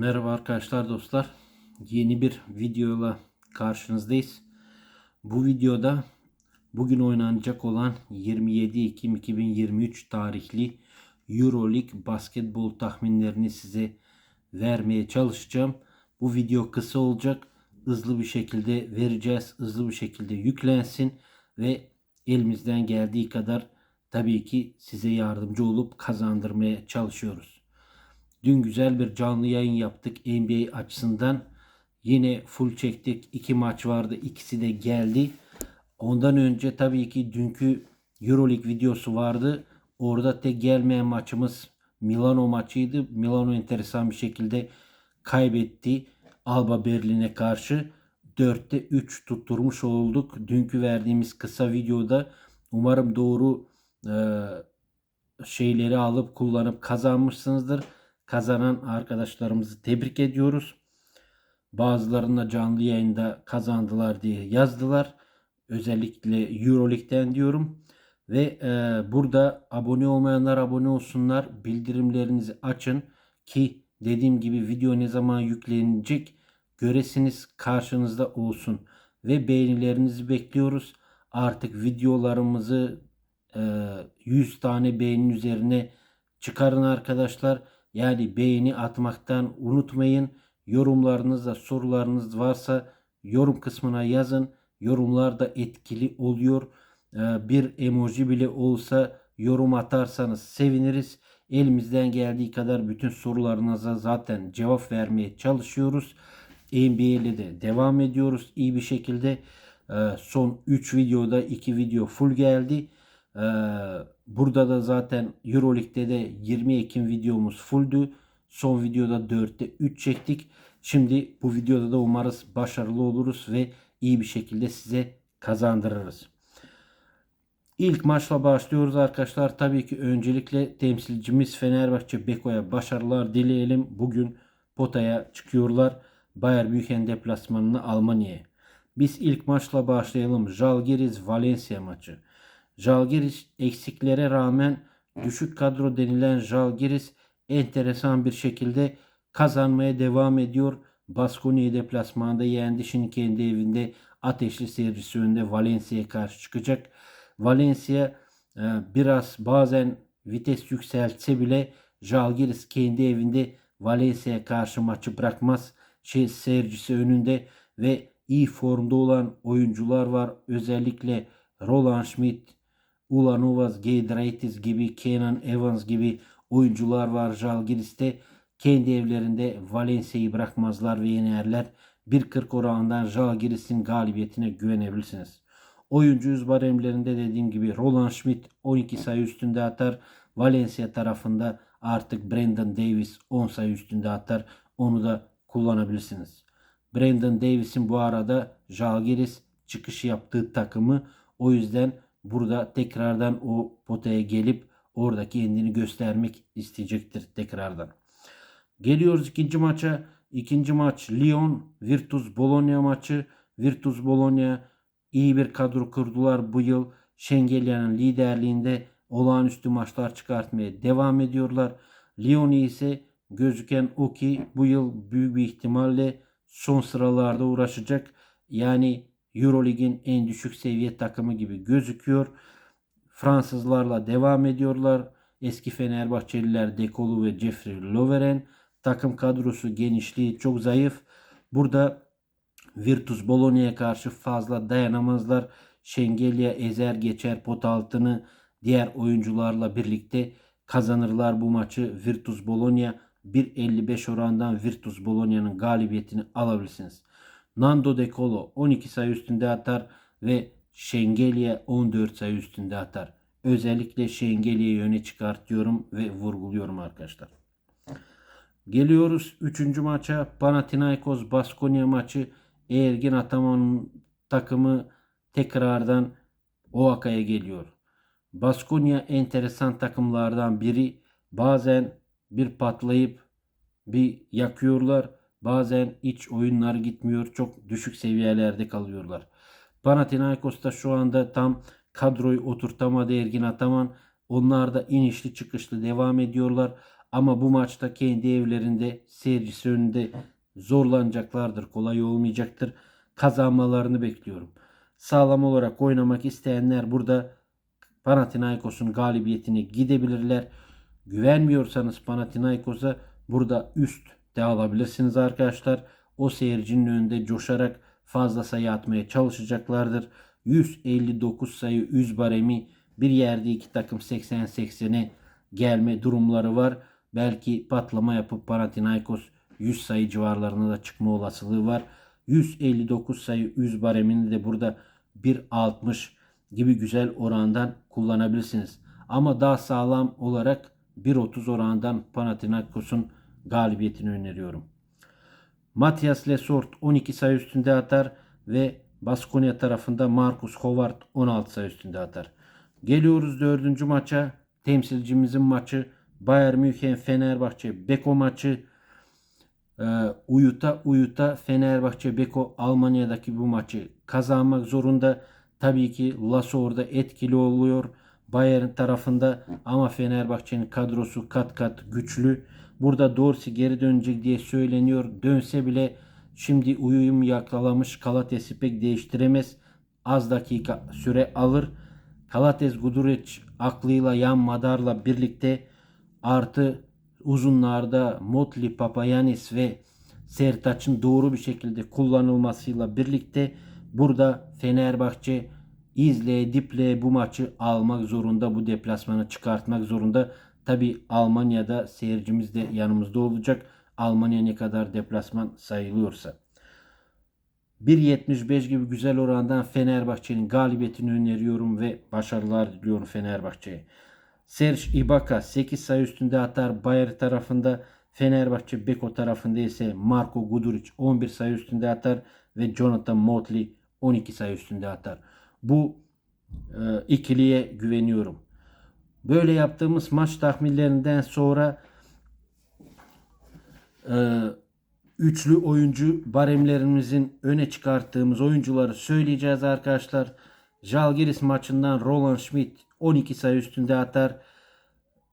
Merhaba arkadaşlar dostlar. Yeni bir videoyla karşınızdayız. Bu videoda bugün oynanacak olan 27 Ekim 2023 tarihli Euroleague basketbol tahminlerini size vermeye çalışacağım. Bu video kısa olacak. Hızlı bir şekilde vereceğiz. Hızlı bir şekilde yüklensin ve elimizden geldiği kadar tabii ki size yardımcı olup kazandırmaya çalışıyoruz. Dün güzel bir canlı yayın yaptık NBA açısından. Yine full çektik. İki maç vardı. İkisi de geldi. Ondan önce tabii ki dünkü Euroleague videosu vardı. Orada tek gelmeyen maçımız Milano maçıydı. Milano enteresan bir şekilde kaybetti. Alba Berlin'e karşı. 4'te 3 tutturmuş olduk. Dünkü verdiğimiz kısa videoda umarım doğru e, şeyleri alıp kullanıp kazanmışsınızdır. Kazanan arkadaşlarımızı tebrik ediyoruz. Bazılarında canlı yayında kazandılar diye yazdılar. Özellikle Euroleague'den diyorum. Ve e, burada abone olmayanlar abone olsunlar. Bildirimlerinizi açın ki dediğim gibi video ne zaman yüklenecek göresiniz karşınızda olsun. Ve beğenilerinizi bekliyoruz. Artık videolarımızı e, 100 tane beğenin üzerine çıkarın arkadaşlar. Yani beğeni atmaktan unutmayın. Yorumlarınızda sorularınız varsa yorum kısmına yazın. Yorumlar da etkili oluyor. Ee, Bir emoji bile olsa yorum atarsanız seviniriz. Elimizden geldiği kadar bütün sorularınıza zaten cevap vermeye çalışıyoruz. NBA ile de devam ediyoruz iyi bir şekilde. Ee, Son 3 videoda 2 video full geldi. Ee, Burada da zaten Euroleague'de de 20 Ekim videomuz fulldü. Son videoda 4'te 3 çektik. Şimdi bu videoda da umarız başarılı oluruz ve iyi bir şekilde size kazandırırız. İlk maçla başlıyoruz arkadaşlar. Tabii ki öncelikle temsilcimiz Fenerbahçe Beko'ya başarılar dileyelim. Bugün potaya çıkıyorlar. Bayern München deplasmanını Almanya'ya. Biz ilk maçla başlayalım. Jalgiris Valencia maçı. Jalgiris eksiklere rağmen düşük kadro denilen Jalgiris enteresan bir şekilde kazanmaya devam ediyor. Baskonya deplasmanda yendi. Şimdi kendi evinde ateşli seyircisi önünde Valencia'ya karşı çıkacak. Valencia e, biraz bazen vites yükseltse bile Jalgiris kendi evinde Valencia'ya karşı maçı bırakmaz. Şey, seyircisi önünde ve iyi formda olan oyuncular var. Özellikle Roland Schmidt, Ulanovas, Giedraitis gibi, Kenan Evans gibi oyuncular var Jalgiris'te. Kendi evlerinde Valencia'yı bırakmazlar ve yenerler. 1.40 oranından Jalgiris'in galibiyetine güvenebilirsiniz. Oyuncu yüz baremlerinde dediğim gibi Roland Schmidt 12 sayı üstünde atar. Valencia tarafında artık Brandon Davis 10 sayı üstünde atar. Onu da kullanabilirsiniz. Brandon Davis'in bu arada Jalgiris çıkışı yaptığı takımı o yüzden burada tekrardan o potaya gelip orada kendini göstermek isteyecektir tekrardan. Geliyoruz ikinci maça. İkinci maç Lyon Virtus Bologna maçı. Virtus Bologna iyi bir kadro kurdular bu yıl. Şengelya'nın liderliğinde olağanüstü maçlar çıkartmaya devam ediyorlar. Lyon ise gözüken o ki bu yıl büyük bir ihtimalle son sıralarda uğraşacak. Yani Eurolig'in en düşük seviye takımı gibi gözüküyor. Fransızlarla devam ediyorlar. Eski Fenerbahçeliler Dekolu ve Jeffrey Loveren. Takım kadrosu genişliği çok zayıf. Burada Virtus Bologna'ya karşı fazla dayanamazlar. Şengelya ezer geçer pot altını diğer oyuncularla birlikte kazanırlar bu maçı. Virtus Bologna 1.55 orandan Virtus Bologna'nın galibiyetini alabilirsiniz. Nando De Colo 12 sayı üstünde atar ve Şengelya 14 sayı üstünde atar. Özellikle Şengelya'yı öne çıkartıyorum ve vurguluyorum arkadaşlar. Geliyoruz 3. maça Panathinaikos Baskonya maçı. Ergin Ataman'ın takımı tekrardan Oaka'ya geliyor. Baskonya enteresan takımlardan biri. Bazen bir patlayıp bir yakıyorlar. Bazen iç oyunlar gitmiyor. Çok düşük seviyelerde kalıyorlar. Panathinaikos da şu anda tam kadroyu oturtamadı Ergin Ataman. Onlar da inişli çıkışlı devam ediyorlar. Ama bu maçta kendi evlerinde seyircisi önünde zorlanacaklardır. Kolay olmayacaktır. Kazanmalarını bekliyorum. Sağlam olarak oynamak isteyenler burada Panathinaikos'un galibiyetine gidebilirler. Güvenmiyorsanız Panathinaikos'a burada üst de alabilirsiniz arkadaşlar. O seyircinin önünde coşarak fazla sayı atmaya çalışacaklardır. 159 sayı 100 baremi bir yerde iki takım 80-80'e gelme durumları var. Belki patlama yapıp Panathinaikos 100 sayı civarlarına da çıkma olasılığı var. 159 sayı 100 baremini de burada 1.60 gibi güzel orandan kullanabilirsiniz. Ama daha sağlam olarak 1.30 orandan Panathinaikos'un galibiyetini öneriyorum. Matias Lesort 12 sayı üstünde atar ve Baskonya tarafında Marcus Howard 16 sayı üstünde atar. Geliyoruz dördüncü maça. Temsilcimizin maçı Bayern München Fenerbahçe Beko maçı. Ee, uyuta uyuta Fenerbahçe Beko Almanya'daki bu maçı kazanmak zorunda. Tabii ki Lasso orada etkili oluyor. Bayern tarafında ama Fenerbahçe'nin kadrosu kat kat güçlü. Burada Dorsey geri dönecek diye söyleniyor. Dönse bile şimdi uyum yakalamış Kalates'i pek değiştiremez. Az dakika süre alır. Kalates Guduric aklıyla Yan Madar'la birlikte artı uzunlarda Motli, Papayanis ve Sertaç'ın doğru bir şekilde kullanılmasıyla birlikte burada Fenerbahçe izle diple bu maçı almak zorunda. Bu deplasmanı çıkartmak zorunda. Tabi Almanya'da seyircimiz de yanımızda olacak. Almanya ne kadar deplasman sayılıyorsa. 1.75 gibi güzel orandan Fenerbahçe'nin galibiyetini öneriyorum ve başarılar diliyorum Fenerbahçe'ye. Serge Ibaka 8 sayı üstünde atar Bayern tarafında. Fenerbahçe Beko tarafında ise Marco Guduric 11 sayı üstünde atar ve Jonathan Motley 12 sayı üstünde atar. Bu e, ikiliye güveniyorum. Böyle yaptığımız maç tahminlerinden sonra e, üçlü oyuncu baremlerimizin öne çıkarttığımız oyuncuları söyleyeceğiz arkadaşlar. Jalgiris maçından Roland Schmidt 12 sayı üstünde atar.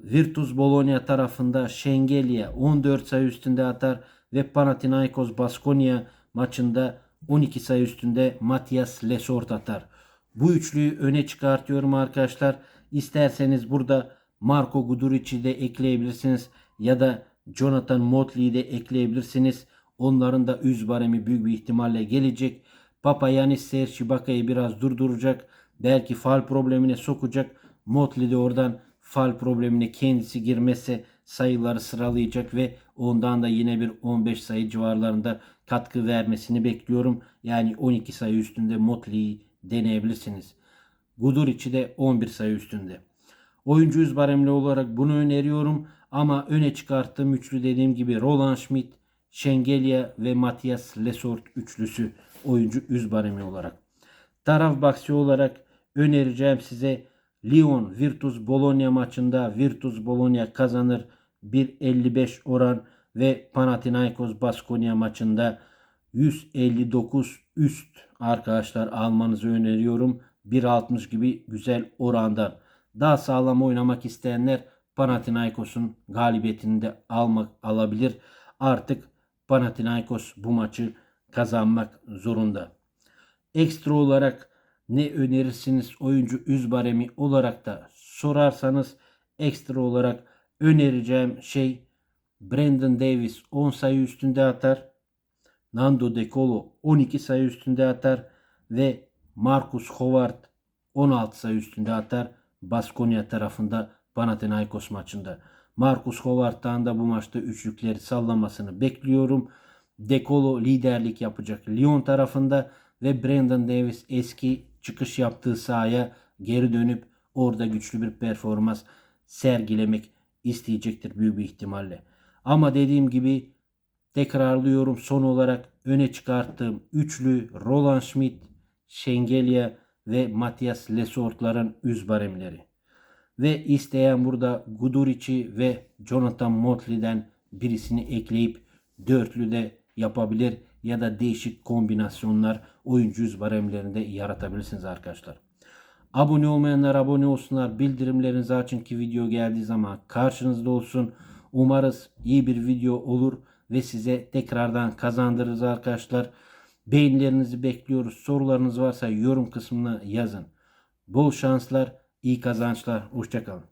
Virtus Bologna tarafında Şengelya 14 sayı üstünde atar ve Panathinaikos Baskonia maçında 12 sayı üstünde Matias Lesort atar. Bu üçlüyü öne çıkartıyorum arkadaşlar. İsterseniz burada Marco Guduric'i de ekleyebilirsiniz ya da Jonathan Motley'i de ekleyebilirsiniz. Onların da üz baremi büyük bir ihtimalle gelecek. Papa Yanis Serge biraz durduracak. Belki fal problemine sokacak. Motley de oradan fal problemine kendisi girmesi sayıları sıralayacak ve ondan da yine bir 15 sayı civarlarında katkı vermesini bekliyorum. Yani 12 sayı üstünde Motley'i deneyebilirsiniz. Guduric'i de 11 sayı üstünde. Oyuncu yüz baremli olarak bunu öneriyorum ama öne çıkarttığım üçlü dediğim gibi Roland Schmidt, Şengelya ve Matias Lesort üçlüsü oyuncu yüz baremi olarak. Taraf baksi olarak önereceğim size Lyon Virtus Bologna maçında Virtus Bologna kazanır 1.55 oran ve Panathinaikos Baskonya maçında 159 üst arkadaşlar almanızı öneriyorum. 1.60 gibi güzel oranda. Daha sağlam oynamak isteyenler Panathinaikos'un galibiyetini de almak alabilir. Artık Panathinaikos bu maçı kazanmak zorunda. Ekstra olarak ne önerirsiniz oyuncu üz baremi olarak da sorarsanız ekstra olarak önereceğim şey Brandon Davis 10 sayı üstünde atar. Nando De Colo 12 sayı üstünde atar ve Marcus Howard 16 sayı üstünde atar Baskonya tarafında Panathinaikos maçında. Marcus Howard'dan da bu maçta üçlükleri sallamasını bekliyorum. De Colo liderlik yapacak Lyon tarafında ve Brandon Davis eski çıkış yaptığı sahaya geri dönüp orada güçlü bir performans sergilemek isteyecektir büyük bir ihtimalle. Ama dediğim gibi tekrarlıyorum son olarak öne çıkarttığım üçlü Roland Schmidt, Şengelya ve Matias Lesort'ların üz baremleri. Ve isteyen burada Guduric'i ve Jonathan Motley'den birisini ekleyip dörtlü de yapabilir ya da değişik kombinasyonlar oyuncu yüz baremlerinde yaratabilirsiniz arkadaşlar. Abone olmayanlar abone olsunlar. Bildirimlerinizi açın ki video geldiği zaman karşınızda olsun. Umarız iyi bir video olur ve size tekrardan kazandırırız arkadaşlar. Beğenilerinizi bekliyoruz. Sorularınız varsa yorum kısmına yazın. Bol şanslar, iyi kazançlar. Hoşçakalın.